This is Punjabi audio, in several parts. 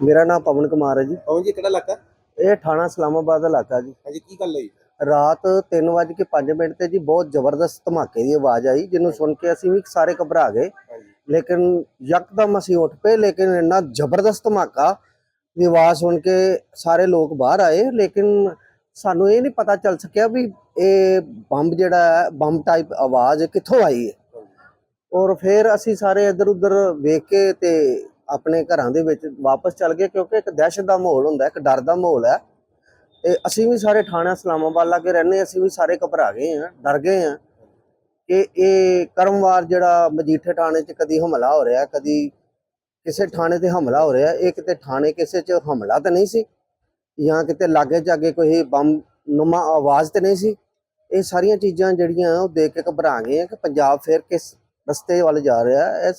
ਮੇਰਾ ਨਾਮ ਪਵਨ ਕੁਮਾਰ ਹੈ ਜੀ। ਪਵਨ ਜੀ ਕਿਹੜਾ ਇਲਾਕਾ? ਇਹ ਥਾਣਾ ਇਸਲਾਮਾਬਾਦ ਇਲਾਕਾ ਜੀ। ਹਾਂਜੀ ਕੀ ਗੱਲ ਹੋਈ? ਰਾਤ 3:05 ਮਿੰਟ ਤੇ ਜੀ ਬਹੁਤ ਜ਼ਬਰਦਸਤ ਧਮਾਕੇ ਦੀ ਆਵਾਜ਼ ਆਈ ਜਿਹਨੂੰ ਸੁਣ ਕੇ ਅਸੀਂ ਵੀ ਸਾਰੇ ਘਬਰਾ ਗਏ। ਲੇਕਿਨ ਯਕਦਮ ਅਸੀਂ ਉੱਠ ਪਏ ਲੇਕਿਨ ਇੰਨਾ ਜ਼ਬਰਦਸਤ ਧਮਾਕਾ ਦੀ ਆਵਾਜ਼ ਸੁਣ ਕੇ ਸਾਰੇ ਲੋਕ ਬਾਹਰ ਆਏ। ਲੇਕਿਨ ਸਾਨੂੰ ਇਹ ਨਹੀਂ ਪਤਾ ਚੱਲ ਸਕਿਆ ਵੀ ਇਹ ਬੰਬ ਜਿਹੜਾ ਹੈ ਬੰਬ ਟਾਈਪ ਆਵਾਜ਼ ਕਿੱਥੋਂ ਆਈ ਹੈ। ਔਰ ਫਿਰ ਅਸੀਂ ਸਾਰੇ ਇੱਧਰ ਉੱਧਰ ਵੇਖ ਕੇ ਤੇ ਆਪਣੇ ਘਰਾਂ ਦੇ ਵਿੱਚ ਵਾਪਸ ਚੱਲ ਗਏ ਕਿਉਂਕਿ ਇੱਕ ਦਹਿਸ਼ਤ ਦਾ ਮਾਹੌਲ ਹੁੰਦਾ, ਇੱਕ ਡਰ ਦਾ ਮਾਹੌਲ ਹੈ। ਤੇ ਅਸੀਂ ਵੀ ਸਾਰੇ ਥਾਣਾ ਇਸਲਾਮਾਬਾਦ ਲਾਗੇ ਰਹਿੰਦੇ ਅਸੀਂ ਵੀ ਸਾਰੇ ਘਬਰਾ ਗਏ ਹਾਂ, ਡਰ ਗਏ ਹਾਂ ਕਿ ਇਹ ਕਰਮਵਾਰ ਜਿਹੜਾ ਮਜੀਠੇ ਥਾਣੇ 'ਚ ਕਦੀ ਹਮਲਾ ਹੋ ਰਿਹਾ, ਕਦੀ ਕਿਸੇ ਥਾਣੇ ਤੇ ਹਮਲਾ ਹੋ ਰਿਹਾ, ਇਹ ਕਿਤੇ ਥਾਣੇ ਕਿਸੇ 'ਚ ਹਮਲਾ ਤਾਂ ਨਹੀਂ ਸੀ ਜਾਂ ਕਿਤੇ ਲਾਗੇ ਜਾਗੇ ਕੋਈ ਬੰਮ ਨੁਮਾ ਆਵਾਜ਼ ਤੇ ਨਹੀਂ ਸੀ। ਇਹ ਸਾਰੀਆਂ ਚੀਜ਼ਾਂ ਜਿਹੜੀਆਂ ਉਹ ਦੇਖ ਕੇ ਘਬਰਾ ਗਏ ਆ ਕਿ ਪੰਜਾਬ ਫਿਰ ਕਿਸ ਰਸਤੇ ਵੱਲ ਜਾ ਰਿਹਾ ਇਸ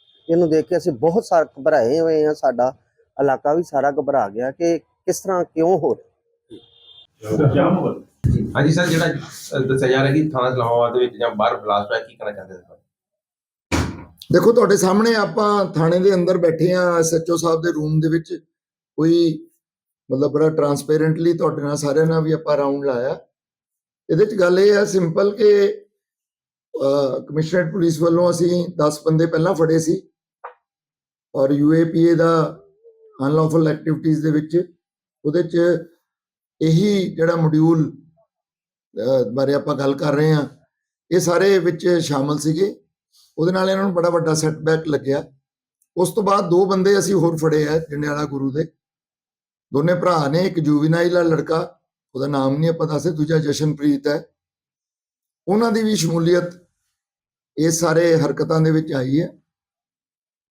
ਇਹਨੂੰ ਦੇਖ ਕੇ ਅਸੀਂ ਬਹੁਤ ਸਾਰੇ ਘਬਰਾਏ ਹੋਏ ਹਾਂ ਸਾਡਾ ਇਲਾਕਾ ਵੀ ਸਾਰਾ ਘਬਰਾ ਗਿਆ ਕਿ ਕਿਸ ਤਰ੍ਹਾਂ ਕਿਉਂ ਹੋ ਰਿਹਾ। ਹਾਂਜੀ ਸਰ ਜਿਹੜਾ ਦੱਸਿਆ ਜਾ ਰਿਹਾ ਕਿ ਥਾਣਾ ਇਸਲਾਮਾਬਾਦ ਦੇ ਵਿੱਚ ਜਾਂ ਬਾਹਰ ਬਲਾਸਟ ਹੋਇਆ ਕੀ ਕਹਿਣਾ ਚਾਹੁੰਦੇ ਸਰ? ਦੇਖੋ ਤੁਹਾਡੇ ਸਾਹਮਣੇ ਆਪਾਂ ਥਾਣੇ ਦੇ ਅੰਦਰ ਬੈਠੇ ਆ ਐਸਐਚਓ ਸਾਹਿਬ ਦੇ ਰੂਮ ਦੇ ਵਿੱਚ ਕੋਈ ਮਤਲਬ ਬੜਾ ਟਰਾਂਸਪੇਰੈਂਟਲੀ ਤੁਹਾਡੇ ਨਾਲ ਸਾਰਿਆਂ ਨਾਲ ਵੀ ਆਪਾਂ ਰਾਉਂਡ ਲਾਇਆ। ਇਹਦੇ ਚ ਗੱਲ ਇਹ ਹੈ ਸਿੰਪਲ ਕਿ ਕਮਿਸ਼ਨਰੇਟ ਪੁਲਿਸ ਵੱਲੋਂ ਅਸੀਂ 10 ਬੰਦੇ ਪਹਿਲਾਂ ਫੜੇ ਸੀ। ਔਰ ਯੂਏਪੀਏ ਦਾ ਅਨਲੌਫਲ ਐਕਟੀਵਿਟੀਜ਼ ਦੇ ਵਿੱਚ ਉਹਦੇ ਚ ਇਹੀ ਜਿਹੜਾ ਮੋਡਿਊਲ ਬਾਰੇ ਆਪਾਂ ਗੱਲ ਕਰ ਰਹੇ ਹਾਂ, ਇਹ ਸਾਰੇ ਵਿੱਚ ਸ਼ਾਮਲ ਸੀਗੇ। ਉਹਦੇ ਨਾਲ ਇਹਨਾਂ ਨੂੰ ਬੜਾ ਵੱਡਾ ਸੈਟਬੈਕ ਲੱਗਿਆ। ਉਸ ਤੋਂ ਬਾਅਦ ਦੋ ਬੰਦੇ ਅਸੀਂ ਹੋਰ ਫੜੇ ਆ, ਜੰਡਿਆਲਾ ਗੁਰੂ ਦੇ। ਦੋਨੇ ਭਰਾ ਨੇ, ਇੱਕ ਜੂਵੀਨਾਈਲ ਆ ਲੜਕਾ, ਉਹਦਾ ਨਾਮ ਨਹੀਂ ਆਪਾਂ ਦੱਸੇ ਦੂਜਾ ਜਸ਼ਨਪ੍ਰੀਤ ਹੈ। ਉਹਨਾਂ ਦੀ ਵੀ ਸ਼ਮੂਲੀਅਤ ਇਹ ਸਾਰੇ ਹਰਕਤਾਂ ਦੇ ਵਿੱਚ ਆਈ ਹੈ।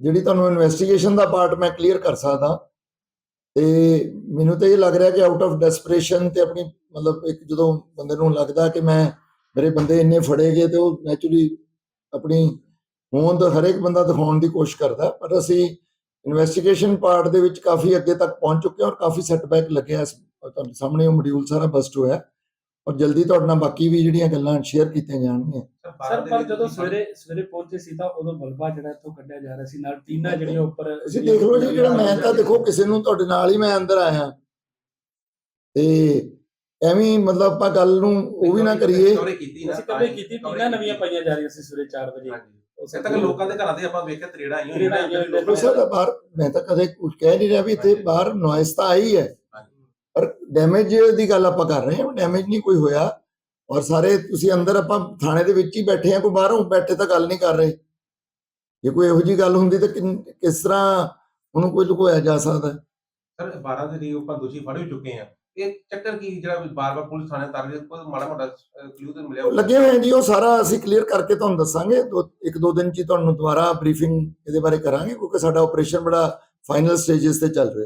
ਜਿਹੜੀ ਤੁਹਾਨੂੰ ਇਨਵੈਸਟੀਗੇਸ਼ਨ ਦਾ ਪਾਰਟ ਮੈਂ ਕਲੀਅਰ ਕਰ ਸਕਦਾ। ਤੇ ਮੈਨੂੰ ਤਾਂ ਇਹ ਲੱਗ ਰਿਹਾ ਕਿ ਆਊਟ ਆਫ ਡੈਸਪਰੇਸ਼ਨ ਤੇ ਆਪਣੀ ਮਤਲਬ ਇੱਕ ਜਦੋਂ ਬੰਦੇ ਨੂੰ ਲੱਗਦਾ ਕਿ ਮੈਂ, ਮੇਰੇ ਬੰਦੇ ਇੰਨੇ ਫੜੇ ਗਏ ਤੇ ਉਹ ਨੈਚੁਰਲੀ ਆਪਣੀ ਹੋਂਦ ਹਰੇਕ ਬੰਦਾ ਦਿਖਾਉਣ ਦੀ ਕੋਸ਼ਿਸ਼ ਕਰਦਾ। ਪਰ ਅਸੀਂ ਇਨਵੈਸਟੀਗੇਸ਼ਨ ਪਾਰਟ ਦੇ ਵਿੱਚ ਕਾਫੀ ਅੱਗੇ ਤੱਕ ਪਹੁੰਚ ਚੁੱਕੇ ਹਾਂ ਔਰ ਕਾਫੀ ਸੈਟਬੈਕ ਲੱਗਿਆ ਇਸ ਤੁਹਾਡੇ ਸਾਹਮਣੇ ਉਹ ਮੋਡਿਊਲ ਸਾਰਾ ਬਸਟ ਹੋਇਆ। ਔਰ ਜਲਦੀ ਤੁਹਾਡੇ ਨਾਲ ਬਾਕੀ ਵੀ ਜਿਹੜੀਆਂ ਗੱਲਾਂ ਸ਼ੇਅਰ ਕੀਤੀਆਂ ਜਾਣਗੀਆਂ। ਸਰ ਪਰ ਜਦੋਂ ਸਵੇਰੇ ਸਵੇਰੇ ਪਹੁੰਚੇ ਸੀ ਤਾਂ ਉਦੋਂ ਮਲਬਾ ਜਿਹੜਾ ਇੱਥੋਂ ਕੱਢਿਆ ਜਾ ਰਿਹਾ ਸੀ ਨਾਲ ਟੀਨਾ ਜਿਹੜੀਆਂ ਉੱਪਰ ਤੁਸੀਂ ਦੇਖ ਲਓ ਜੀ ਜਿਹੜਾ ਮੈਂ ਤਾਂ ਦੇਖੋ ਕਿਸੇ ਨੂੰ ਤੁਹਾਡੇ ਨਾਲ ਹੀ ਮੈਂ ਅੰਦਰ ਆਇਆ। ਤੇ ਐਵੇਂ ਮਤਲਬ ਆਪਾਂ ਗੱਲ ਨੂੰ ਉਹ ਵੀ ਨਾ ਕਰੀਏ। ਅਸੀਂ ਕਦੇ ਕੀਤੀ ਟੀਨਾ ਨਵੀਆਂ ਪਾਈਆਂ ਜਾ ਰਹੀਆਂ ਸੀ ਸਵੇਰੇ 4 ਵਜੇ। ਉਸੇ ਤੱਕ ਲੋਕਾਂ ਦੇ ਘਰਾਂ ਦੇ ਆਪਾਂ ਵੇਖਿਆ ਤਰੇੜਾ ਆਈਆਂ ਨੇ। ਦੇਖੋ ਸਰ ਬਾਹਰ ਮੈਂ ਤਾਂ ਕਦੇ ਕੁਝ ਕਹਿ ਨਹੀਂ ਰਿਹਾ ਵੀ ਇੱਥੇ ਬਾਹਰ ਨੋਇਸ ਤਾਂ ਆਈ ਹੈ। ਡੈਮੇਜ ਦੀ ਗੱਲ ਆਪਾਂ ਕਰ ਰਹੇ ਹਾਂ ਡੈਮੇਜ ਨਹੀਂ ਕੋਈ ਹੋਇਆ। ਔਰ ਸਾਰੇ ਤੁਸੀਂ ਅੰਦਰ ਆਪਾਂ ਥਾਣੇ ਦੇ ਵਿੱਚ ਹੀ ਬੈਠੇ ਆ ਕੋਈ ਬਾਹਰੋਂ ਬੈਠੇ ਤਾਂ ਗੱਲ ਨਹੀਂ ਕਰ ਰਹੇ। ਜੇ ਕੋਈ ਇਹੋ ਜੀ ਗੱਲ ਹੁੰਦੀ ਤਾਂ ਕਿਸ ਤਰ੍ਹਾਂ ਉਹਨੂੰ ਕੋਈ ਲੁਕੋਇਆ ਜਾ ਸਕਦਾ? ਸਰ 12 ਦੇ ਲਈ ਆਪਾਂ ਦੋਸ਼ੀ ਫੜ ਚੁੱਕੇ ਆ ਇਹ ਚੱਕਰ ਕੀ ਜਿਹੜਾ ਬਾਰ-ਬਾਰ ਪੁਲਿਸ ਥਾਣੇ ਤਰ ਰਹੀ ਕੋਈ ਮਾੜਾ ਮੋਟਾ ਕਲੂ ਤੇ ਮਿਲਿਆ? ਲੱਗੇ ਹੋਏ ਜੀ ਉਹ ਸਾਰਾ ਅਸੀਂ ਕਲੀਅਰ ਕਰਕੇ ਤੁਹਾਨੂੰ ਦੱਸਾਂਗੇ। ਦੋ ਇੱਕ ਦੋ ਦਿਨ ਚ ਤੁਹਾਨੂੰ ਦੁਬਾਰਾ ਬਰੀਫਿੰਗ ਇਹਦੇ ਬਾਰੇ ਕਰਾਂਗੇ ਕਿਉਂਕਿ ਸਾਡਾ ਆਪਰੇਸ਼ਨ ਬੜਾ ਫਾਈਨਲ ਸਟੇजेस ਤੇ ਚੱਲ ਰਿਹਾ।